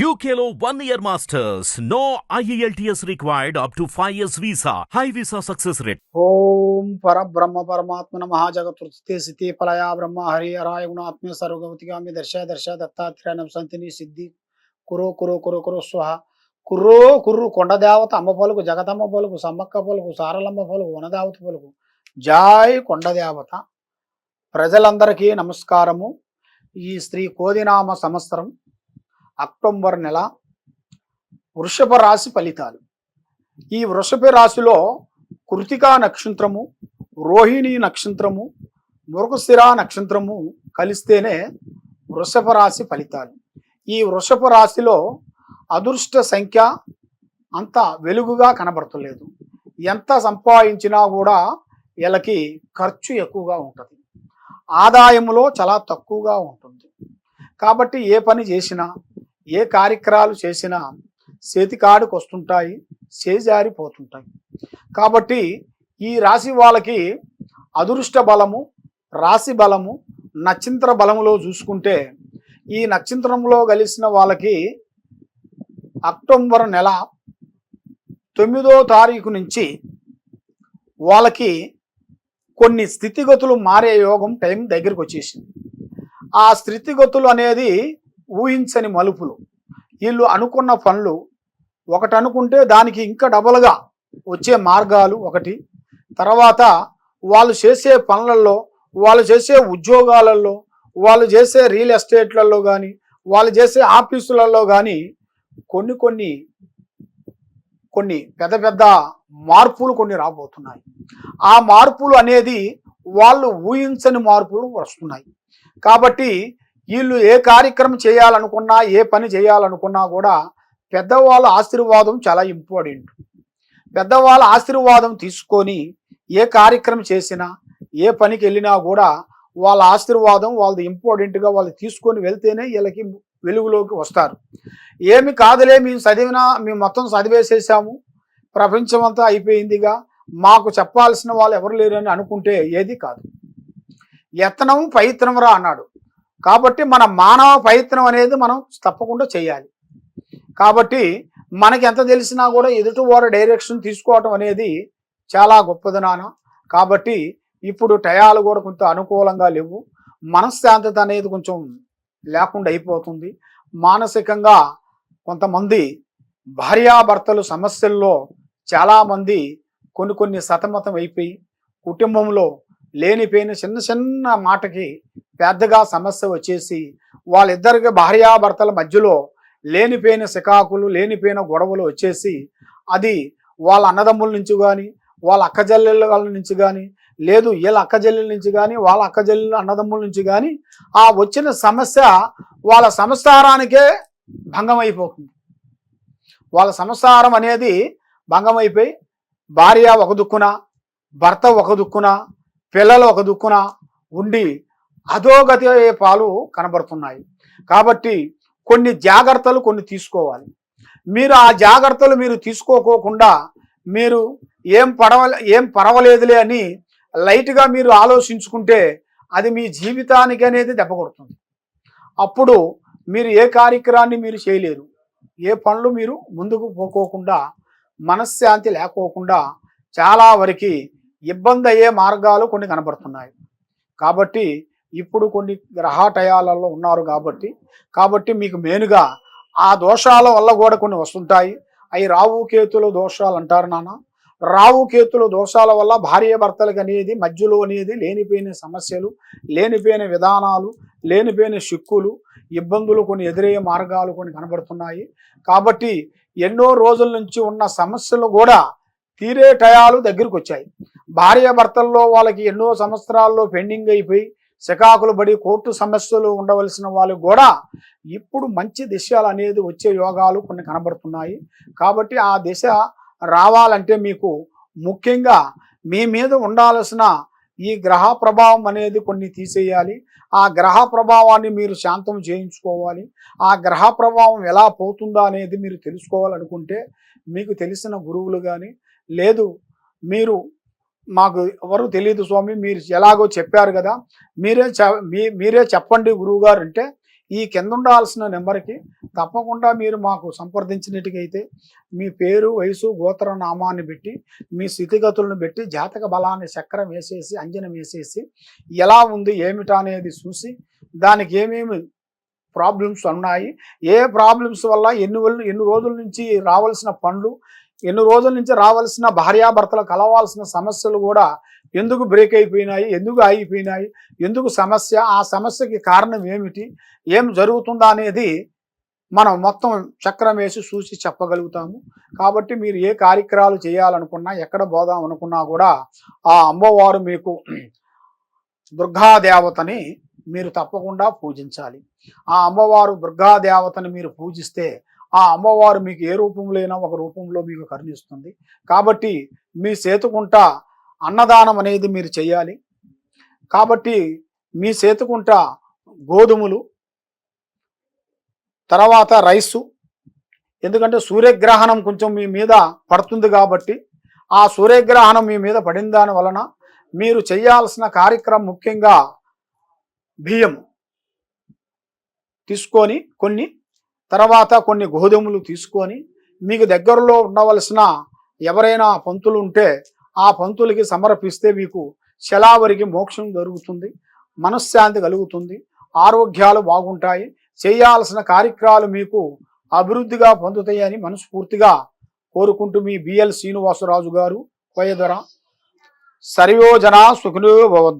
యూకేలో one year masters no IELTS required up to five years visa high visa success rate ఓం పరబ్రహ్మ పరమాత్మన మహాజగతృతే స్థితి ఫలయా బ్రహ్మ హరి హరాయ గుణాత్మ సర్వగవతిగామి దర్శ దర్శ దత్తాత్రేయ సంతిని సిద్ధి. కురో కురో కురో కురో స్వహ. కుర్రో కుర్రు కొండ దేవత అమ్మ పలుకు జగతమ్మ పలుకు సమ్మక్క పలుకు సారలమ్మ పలుకు వనదేవత పలుకు జాయ్ కొండ దేవత. ప్రజలందరికీ నమస్కారము. ఈ శ్రీ కోదినామ సంవత్సరం అక్టోబర్ నెల వృషభ రాశి ఫలితాలు. ఈ వృషభ రాశిలో కృతికా నక్షత్రము రోహిణి నక్షత్రము మృగశిరా నక్షత్రము కలిస్తేనే వృషభ రాశి ఫలితాలు. ఈ వృషభ రాశిలో అదృష్ట సంఖ్య అంత వెలుగుగా కనబడతలేదు. ఎంత సంపాదించినా కూడా వీళ్ళకి ఖర్చు ఎక్కువగా ఉంటుంది. ఆదాయంలో చాలా తక్కువగా ఉంటుంది. కాబట్టి ఏ పని చేసినా ఏ కార్యక్రమాలు చేసినా చేతికాడికి వస్తుంటాయి చేజారిపోతుంటాయి. కాబట్టి ఈ రాశి వాళ్ళకి అదృష్ట బలము రాశి బలము నక్షత్ర బలములో చూసుకుంటే ఈ నక్షత్రంలో కలిసిన వాళ్ళకి అక్టోబర్ నెల తొమ్మిదో తారీఖు నుంచి వాళ్ళకి కొన్ని స్థితిగతులు మారే యోగం టైం దగ్గరికి వచ్చేసింది ఆ స్థితిగతులు అనేది ఊహించని మలుపులు. వీళ్ళు అనుకున్న పనులు ఒకటి అనుకుంటే దానికి ఇంకా డబల్గా వచ్చే మార్గాలు ఒకటి. తర్వాత వాళ్ళు చేసే పనులలో వాళ్ళు చేసే ఉద్యోగాలలో వాళ్ళు చేసే రియల్ ఎస్టేట్లలో కానీ వాళ్ళు చేసే ఆఫీసులలో కానీ కొన్ని కొన్ని కొన్ని పెద్ద పెద్ద మార్పులు కొన్ని రాబోతున్నాయి. ఆ మార్పులు అనేది వాళ్ళు ఊహించని మార్పులు వస్తున్నాయి. కాబట్టి వీళ్ళు ఏ కార్యక్రమం చేయాలనుకున్నా ఏ పని చేయాలనుకున్నా కూడా పెద్దవాళ్ళ ఆశీర్వాదం చాలా ఇంపార్టెంట్. పెద్దవాళ్ళ ఆశీర్వాదం తీసుకొని ఏ కార్యక్రమం చేసినా ఏ పనికి వెళ్ళినా కూడా వాళ్ళ ఆశీర్వాదం వాళ్ళది ఇంపార్టెంట్గా వాళ్ళు తీసుకొని వెళ్తేనే వీళ్ళకి వెలుగులోకి వస్తారు. ఏమి కాదులే మేము చదివినా మేము మొత్తం చదివేసేసాము ప్రపంచం అంతా అయిపోయిందిగా మాకు చెప్పాల్సిన వాళ్ళు ఎవరు లేరని అనుకుంటే ఏది కాదు. యత్నం రా అన్నాడు. కాబట్టి మన మానవ ప్రయత్నం అనేది మనం తప్పకుండా చేయాలి. కాబట్టి మనకి ఎంత తెలిసినా కూడా ఎదుటి వారి డైరెక్షన్ తీసుకోవటం అనేది చాలా గొప్పది నాన్న. కాబట్టి ఇప్పుడు టయాలు కూడా కొంత అనుకూలంగా లేవు. మనశ్శాంతత అనేది కొంచెం లేకుండా అయిపోతుంది. మానసికంగా కొంతమంది భార్యాభర్తలు సమస్యల్లో చాలామంది కొన్ని కొన్ని సతమతం అయిపోయి కుటుంబంలో లేనిపోయిన చిన్న చిన్న మాటకి పెద్దగా సమస్య వచ్చేసి వాళ్ళిద్దరికి భార్యాభర్తల మధ్యలో లేనిపోయిన సికాకులు లేనిపోయిన గొడవలు వచ్చేసి అది వాళ్ళ అన్నదమ్ముల నుంచి కానీ వాళ్ళ అక్కజల్లెల నుంచి కానీ లేదు వీళ్ళ అక్కజల్లెల నుంచి కానీ వాళ్ళ అక్కజల్లెల అన్నదమ్ముల నుంచి కానీ ఆ వచ్చిన సమస్య వాళ్ళ సంసారానికే భంగం అయిపోతుంది వాళ్ళ సంసారం అనేది భంగం అయిపోయి భార్య ఒక దుక్కున భర్త ఒక దుక్కున పిల్లలు ఒక దుక్కున ఉండి అధోగతి పాలు కనబడుతున్నాయి. కాబట్టి కొన్ని జాగ్రత్తలు కొన్ని తీసుకోవాలి. మీరు ఆ జాగ్రత్తలు మీరు తీసుకోకోకుండా మీరు ఏం పడవ ఏం పర్వాలేదులే అని లైట్గా మీరు ఆలోచించుకుంటే అది మీ జీవితానికి అనేది దెబ్బ కొడుతుంది. అప్పుడు మీరు ఏ కార్యక్రమాన్ని మీరు చేయలేరు. ఏ పనులు మీరు ముందుకు పోకోకుండా మనశ్శాంతి లేకోకుండా చాలా వరకు ఇబ్బంది అయ్యే మార్గాలు కొన్ని కనబడుతున్నాయి. కాబట్టి ఇప్పుడు కొన్ని గ్రహాటయాలలో ఉన్నారు కాబట్టి కాబట్టి మీకు మెయిన్గా ఆ దోషాల వల్ల కూడా కొన్ని వస్తుంటాయి. అవి రావు కేతుల దోషాలు అంటారు నాన్న. రావు కేతుల దోషాల వల్ల భార్య భర్తలకు అనేది మధ్యలో అనేది లేనిపోయిన సమస్యలు లేనిపోయిన విధానాలు లేనిపోయిన చిక్కులు ఇబ్బందులు కొన్ని ఎదురయ్యే మార్గాలు కొన్ని కనబడుతున్నాయి. కాబట్టి ఎన్నో రోజుల నుంచి ఉన్న సమస్యలు కూడా తీరే టయాలు దగ్గరికి వచ్చాయి భార్యాభర్తల్లో వాళ్ళకి ఎన్నో సంవత్సరాల్లో పెండింగ్ అయిపోయి శకాకులు పడి కోర్టు సమస్యలు ఉండవలసిన వాళ్ళు కూడా ఇప్పుడు మంచి దిశలు అనేది వచ్చే యోగాలు కొన్ని కనబడుతున్నాయి. కాబట్టి ఆ దిశ రావాలంటే మీకు ముఖ్యంగా మీ మీద ఉండాల్సిన ఈ గ్రహ ప్రభావం అనేది కొన్ని తీసేయాలి. ఆ గ్రహ ప్రభావాన్ని మీరు శాంతం చేయించుకోవాలి. ఆ గ్రహ ప్రభావం ఎలా పోతుందా అనేది మీరు తెలుసుకోవాలనుకుంటే మీకు తెలిసిన గురువులు కానీ లేదు మీరు మాకు ఎవరు తెలియదు స్వామి మీరు ఎలాగో చెప్పారు కదా మీరే చ మీ మీరే చెప్పండి గురువుగారు అంటే ఈ కింద ఉండాల్సిన నెంబర్కి తప్పకుండా మీరు మాకు సంప్రదించినట్టుగైతే మీ పేరు వయసు గోత్ర నామాన్ని పెట్టి మీ స్థితిగతులను పెట్టి జాతక బలాన్ని చక్రం వేసేసి అంజనం వేసేసి ఎలా ఉంది ఏమిటా అనేది చూసి దానికి ఏమేమి ప్రాబ్లమ్స్ ఉన్నాయి ఏ ప్రాబ్లమ్స్ వల్ల ఎన్ని ఎన్ని రోజుల నుంచి రావాల్సిన పనులు ఎన్ని రోజుల నుంచి రావాల్సిన భార్యాభర్తలు కలవాల్సిన సమస్యలు కూడా ఎందుకు బ్రేక్ అయిపోయినాయి ఎందుకు ఆగిపోయినాయి ఎందుకు సమస్య ఆ సమస్యకి కారణం ఏమిటి ఏం జరుగుతుందా అనేది మనం మొత్తం చక్రం వేసి చూసి చెప్పగలుగుతాము. కాబట్టి మీరు ఏ కార్యక్రమాలు చేయాలనుకున్నా ఎక్కడ పోదాం అనుకున్నా కూడా ఆ అమ్మవారు మీకు దుర్గాదేవతని మీరు తప్పకుండా పూజించాలి. ఆ అమ్మవారు దుర్గాదేవతని మీరు పూజిస్తే ఆ అమ్మవారు మీకు ఏ రూపంలో అయినా ఒక రూపంలో మీకు కరుణిస్తుంది. కాబట్టి మీ సేతుకుంట అన్నదానం అనేది మీరు చేయాలి. కాబట్టి మీ సేతుకుంట గోధుమలు తర్వాత రైసు ఎందుకంటే సూర్యగ్రహణం కొంచెం మీ మీద పడుతుంది కాబట్టి ఆ సూర్యగ్రహణం మీ మీద పడిన దాని వలన మీరు చేయాల్సిన కార్యక్రమం ముఖ్యంగా బియ్యం తీసుకొని కొన్ని తర్వాత కొన్ని గోధుమలు తీసుకొని మీకు దగ్గరలో ఉండవలసిన ఎవరైనా పంతులు ఉంటే ఆ పంతులకి సమర్పిస్తే మీకు శలావరికి మోక్షం జరుగుతుంది మనశ్శాంతి కలుగుతుంది ఆరోగ్యాలు బాగుంటాయి చేయాల్సిన కార్యక్రమాలు మీకు అభివృద్ధిగా పొందుతాయని మనస్ఫూర్తిగా కోరుకుంటూ మీ బిఎల్ శ్రీనివాసరాజు గారు కోయదొర. సర్వోజన సుఖినో భవంతు.